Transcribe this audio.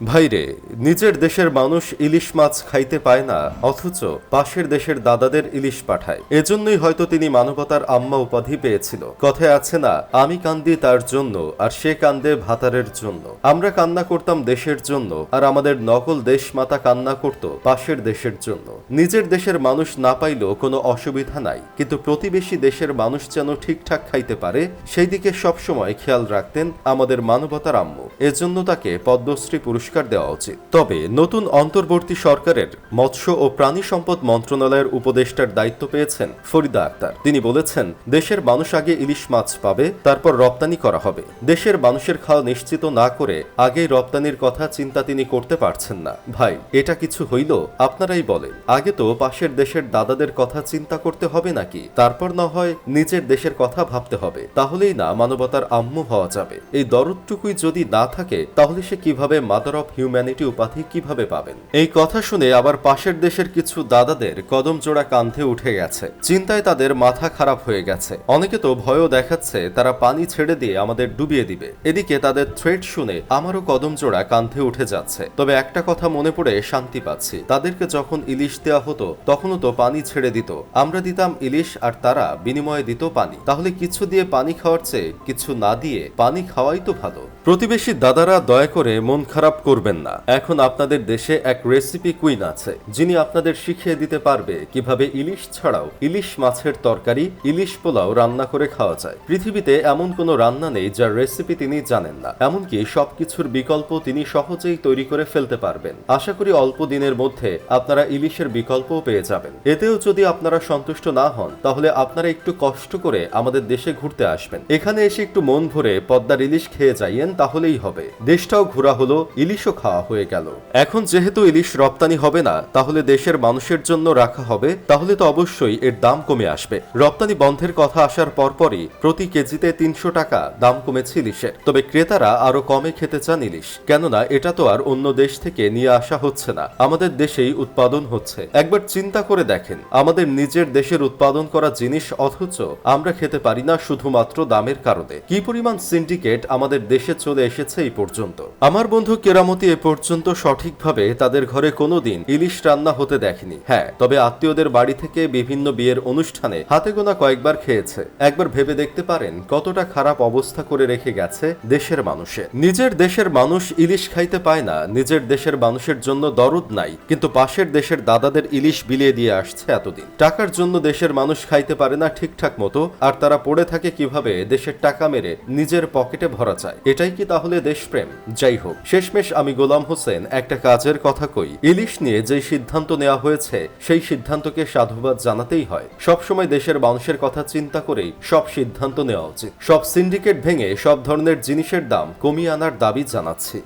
ভাইরে, নিজের দেশের মানুষ ইলিশ মাছ খাইতে পায় না, অথচ পাশের দেশের দাদাদের ইলিশ পাঠায়। এজন্যই হয়তো তিনি মানবতার আম্মা উপাধি পেয়েছিল। কথায় আছে না, আমি কান্দি তার জন্য, আর সে কান্দে ভাতারের জন্য। আমরা কান্না করতাম দেশের জন্য, আর আমাদের নকল দেশ মাতা কান্না করত পাশের দেশের জন্য। নিজের দেশের মানুষ না পাইলেও কোনো অসুবিধা নাই, কিন্তু প্রতিবেশী দেশের মানুষ যেন ঠিকঠাক খাইতে পারে সেই দিকে সবসময় খেয়াল রাখতেন আমাদের মানবতার আম্মু। এজন্য তাকে পদ্মশ্রী পুরস্কার দেওয়া উচিত। তবে নতুন অন্তর্বর্তী সরকারের মৎস্য ও প্রাণী সম্পদ মন্ত্রণালয়ের উপদেষ্টার দায়িত্ব পেয়েছেন ফরিদা আক্তার। তিনি বলেছেন, দেশের মানুষ আগে ইলিশ মাছ পাবে, তারপর রপ্তানি করা হবে। দেশের মানুষের খাওয়া নিশ্চিত না করে আগেই রপ্তানির কথা চিন্তা তিনি করতে পারছেন না। ভাই, এটা কিছু হইল? আপনারাই বলেন। আগে তো পাশের দেশের দাদাদের কথা চিন্তা করতে হবে নাকি? তারপর না হয় নিজের দেশের কথা ভাবতে হবে। তাহলেই না মানবতার আম্মু হওয়া যাবে। এই দরদটুকুই যদি না থাকে, তাহলে সে কীভাবে মাদার অফ হিউম্যানিটি উপাধি কীভাবে পাবেন? এই কথা শুনে আবার পাশের দেশের কিছু দাদাদের কদম জোড়া কান্ধে উঠে গেছে। চিন্তায় তাদের মাথা খারাপ হয়ে গেছে। অনেকে তো ভয়ও দেখাচ্ছে, তারা পানি ছেড়ে দিয়ে আমাদের ডুবিয়ে দিবে। এদিকে তাদের থ্রেট শুনে আমারও কদম জোড়া কান্ধে উঠে যাচ্ছে। তবে একটা কথা মনে পড়ে, শান্তি পাচ্ছি। তাদেরকে যখন ইলিশ দেওয়া হতো, তখনও তো পানি ছেড়ে দিত। আমরা দিতাম ইলিশ আর তারা বিনিময়ে দিত পানি। তাহলে কিছু দিয়ে পানি খাওয়ার চেয়ে, কিছু না দিয়ে পানি খাওয়াই তো ভালো। প্রতিবেশী দাদারা দয়া করে মন খারাপ করবেন না। এখন আপনাদের দেশে এক রেসিপি কুইন আছে, যিনি আপনাদের শিখিয়ে দিতে পারবে কীভাবে ইলিশ ছাড়াও ইলিশ মাছের তরকারি, ইলিশ পোলাও রান্না করে খাওয়া যায়। পৃথিবীতে এমন কোনো রান্না নেই যার রেসিপি তিনি জানেন না। এমনকি সবকিছুর বিকল্প তিনি সহজেই তৈরি করে ফেলতে পারবেন। আশা করি অল্প দিনের মধ্যে আপনারা ইলিশের বিকল্পও পেয়ে যাবেন। এতেও যদি আপনারা সন্তুষ্ট না হন, তাহলে আপনারা একটু কষ্ট করে আমাদের দেশে ঘুরতে আসবেন। এখানে এসে একটু মন ভরে পদ্মার ইলিশ খেয়ে যাইয়েন, তাহলেই হবে। দেশটাও ঘোরা হলো, ইলিশও খাওয়া হয়ে গেল। এখন যেহেতু ইলিশ রপ্তানি হবে না, তাহলে দেশের মানুষের জন্য রাখা হবে, তাহলে তো অবশ্যই এর দাম কমে আসবে। রপ্তানি বন্ধের কথা আসার পরপরই প্রতি কেজিতে তিনশো টাকা দাম কমেছে ইলিশের। তবে ক্রেতারা আরও কমে খেতে চান ইলিশ। কেননা এটা তো আর অন্য দেশ থেকে নিয়ে আসা হচ্ছে না। আমাদের দেশেই উৎপাদন হচ্ছে। একবার চিন্তা করে দেখেন, আমাদের নিজের দেশের উৎপাদন করা জিনিস অথচ আমরা খেতে পারি না শুধুমাত্র দামের কারণে। কি পরিমাণ সিন্ডিকেট আমাদের দেশে চলে এসেছে এই পর্যন্ত। আমার বন্ধু কেরামতি এ পর্যন্ত সঠিকভাবে তাদের ঘরে কোনোদিন ইলিশ রান্না হতে দেখেনি। হ্যাঁ তবে আত্মীয়দের বাড়ি থেকে বিভিন্ন বিয়ের অনুষ্ঠানে হাতে গোনা কয়েকবার খেয়েছে। একবার ভেবে দেখতে পারেন কতটা খারাপ অবস্থা করে রেখে গেছে দেশের মানুষের নিজের দেশের মানুষ ইলিশ খাইতে পায় না, নিজের দেশের মানুষের জন্য দরদ নাই, কিন্তু পাশের দেশের দাদাদের ইলিশ বিলিয়ে দিয়ে আসছে এতদিন। টাকার জন্য দেশের মানুষ খাইতে পারে না ঠিকঠাক মতো, আর তারা পড়ে থাকে কীভাবে দেশের টাকা মেরে নিজের পকেটে ভরা যায় এটাই কি তাহলে দেশপ্রেম। যাই হোক, শেষমেশ আমি গোলাম হোসেন একটা কাজের কথা কই। ইলিশ নিয়ে যে সিদ্ধান্ত নেওয়া হয়েছে, সেই সিদ্ধান্তকে সাধুবাদ জানাতেই হয়। সবসময় দেশের মানুষের কথা চিন্তা করেই সব সিদ্ধান্ত নেওয়া উচিত। সব সিন্ডিকেট ভেঙে সব ধরনের জিনিসের দাম কমিয়ে আনার দাবি জানাচ্ছি।